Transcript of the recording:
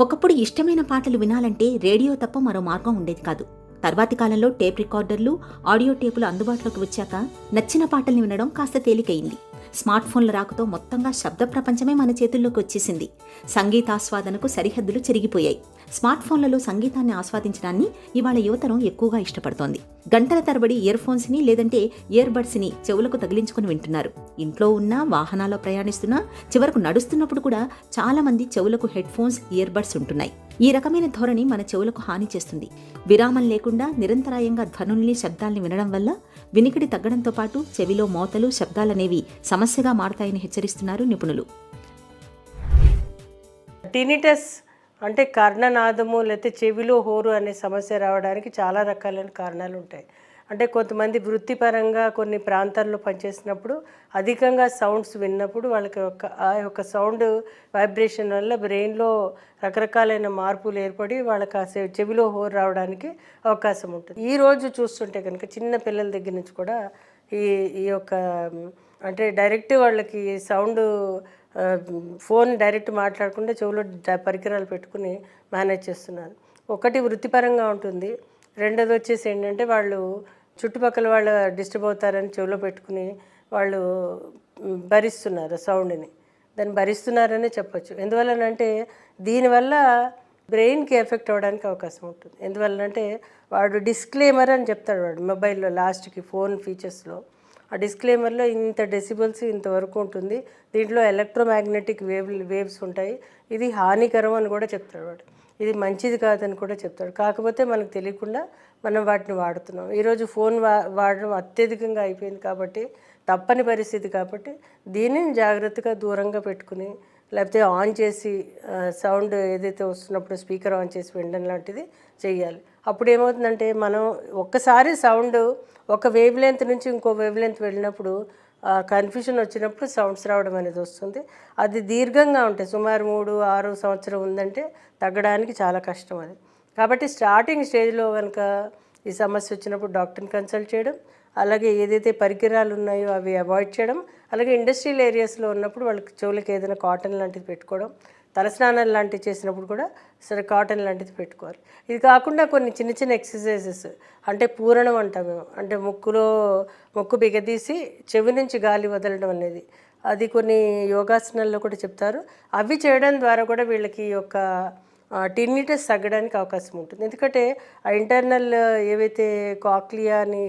ఒకప్పుడు ఇష్టమైన పాటలు వినాలంటే రేడియో తప్ప మరో మార్గం ఉండేది కాదు. తర్వాతి కాలంలో టేప్ రికార్డర్లు ఆడియో టేపులు అందుబాటులోకి వచ్చాక నచ్చిన పాటల్ని వినడం కాస్త తేలికైంది. స్మార్ట్ ఫోన్ల రాకతో మొత్తంగా శబ్ద ప్రపంచమే మన చేతుల్లోకి వచ్చేసింది. సంగీతాస్వాదనకు సరిహద్దులు చెరిగిపోయాయి. స్మార్ట్ ఫోన్లలో సంగీతాన్ని ఆస్వాదించడాన్ని ఇవాళ యువతరం ఎక్కువగా ఇష్టపడుతోంది. గంటల తరబడి ఇయర్ ఫోన్స్ని లేదంటే ఇయర్ బడ్స్ని చెవులకు తగిలించుకుని వింటున్నారు. ఇంట్లో ఉన్నా వాహనాల్లో ప్రయాణిస్తున్నా చివరకు నడుస్తున్నప్పుడు కూడా చాలా మంది చెవులకు హెడ్ ఫోన్స్ ఇయర్ బడ్స్ ఉంటున్నాయి. ఈ రకమైన ధోరణి మన చెవులకు హాని చేస్తుంది. విరామం లేకుండా నిరంతరాయంగా ధ్వనుల్ని శబ్దాల్ని వినడం వల్ల వినికిడి తగ్గడంతో పాటు చెవిలో మోతలు శబ్దాలనేవి సమస్యగా మారతాయని హెచ్చరిస్తున్నారు నిపుణులు. టినిటస్ అంటే కర్ణనాదము లేకపోతే చెవిలో హోరు అనే సమస్య రావడానికి చాలా రకాలైన కారణాలు ఉంటాయి అంటే కొంతమంది వృత్తిపరంగా కొన్ని ప్రాంతాల్లో పనిచేసినప్పుడు అధికంగా సౌండ్స్ విన్నప్పుడు వాళ్ళకి ఒక ఆ యొక్క సౌండ్ వైబ్రేషన్ వల్ల బ్రెయిన్లో రకరకాలైన మార్పులు ఏర్పడి వాళ్ళకి ఆ చెవిలో హోర్ రావడానికి అవకాశం ఉంటుంది. ఈ రోజు చూస్తుంటే కనుక చిన్న పిల్లల దగ్గర నుంచి కూడా ఈ ఈ యొక్క అంటే డైరెక్ట్ వాళ్ళకి సౌండ్ ఫోన్ డైరెక్ట్ మాట్లాడకుండా చెవిలో పరికరాలు పెట్టుకుని మేనేజ్ చేస్తున్నారు. ఒకటి వృత్తిపరంగా ఉంటుంది. రెండోది వచ్చేసి ఏంటంటే వాళ్ళు చుట్టుపక్కల వాళ్ళు డిస్టర్బ్ అవుతారని చెవిలో పెట్టుకుని వాళ్ళు భరిస్తున్నారు సౌండ్ని. దాన్ని భరిస్తున్నారనే చెప్పొచ్చు. ఎందువల్లనంటే దీనివల్ల బ్రెయిన్కి ఎఫెక్ట్ అవ్వడానికి అవకాశం ఉంటుంది. ఎందువల్లనంటే వాడు డిస్క్లేమర్ అని చెప్తాడు వాడు మొబైల్లో లాస్ట్కి ఫోన్ ఫీచర్స్లో. ఆ డిస్క్లేమర్లో ఇంత డెసిబుల్స్ ఇంతవరకు ఉంటుంది. దీంట్లో ఎలక్ట్రోమాగ్నెటిక్ వేవ్ వేవ్స్ ఉంటాయి. ఇది హానికరం అని కూడా చెప్తాడు వాడు. ఇది మంచిది కాదని కూడా చెప్తాడు. కాకపోతే మనకు తెలియకుండా మనం వాటిని వాడుతున్నాం. ఈరోజు ఫోన్ వా వాడడం అత్యధికంగా అయిపోయింది కాబట్టి తప్పని పరిస్థితి కాబట్టి దీనిని జాగ్రత్తగా దూరంగా పెట్టుకుని లేకపోతే ఆన్ చేసి సౌండ్ ఏదైతే వస్తున్నప్పుడు స్పీకర్ ఆన్ చేసి వినడం లాంటిది చేయాలి అప్పుడు ఏమవుతుందంటే మనం ఒక్కసారి సౌండ్ ఒక వేవ్ లెంత్ నుంచి ఇంకో వేవ్ లెంత్ వెళ్ళినప్పుడు కన్ఫ్యూషన్ వచ్చినప్పుడు సౌండ్స్ రావడం అనేది వస్తుంది. అది దీర్ఘంగా ఉంటాయి సుమారు మూడు ఆరు సంవత్సరం ఉందంటే తగ్గడానికి చాలా కష్టం అది. కాబట్టి స్టార్టింగ్ స్టేజ్లో కనుక ఈ సమస్య వచ్చినప్పుడు డాక్టర్ని కన్సల్ట్ చేయడం అలాగే ఏదైతే పరికరాలు ఉన్నాయో అవి అవాయిడ్ చేయడం అలాగే ఇండస్ట్రియల్ ఏరియాస్లో ఉన్నప్పుడు వాళ్ళకి చెవులకి ఏదైనా కాటన్ లాంటిది పెట్టుకోవడం తలస్నానాలు లాంటివి చేసినప్పుడు కూడా సరే కాటన్ లాంటిది పెట్టుకోవాలి. ఇది కాకుండా కొన్ని చిన్న చిన్న ఎక్సర్సైజెస్ అంటే పూరణం అంటాం మేము. అంటే ముక్కులో ముక్కు బిగదీసి చెవి నుంచి గాలి వదలడం అనేది. అది కొన్ని యోగాసనాల్లో కూడా చెప్తారు. అవి చేయడం ద్వారా కూడా వీళ్ళకి యొక్క టిన్నిటస్ తగ్గడానికి అవకాశం ఉంటుంది. ఎందుకంటే ఆ ఇంటర్నల్ ఏవైతే కాక్లియా అని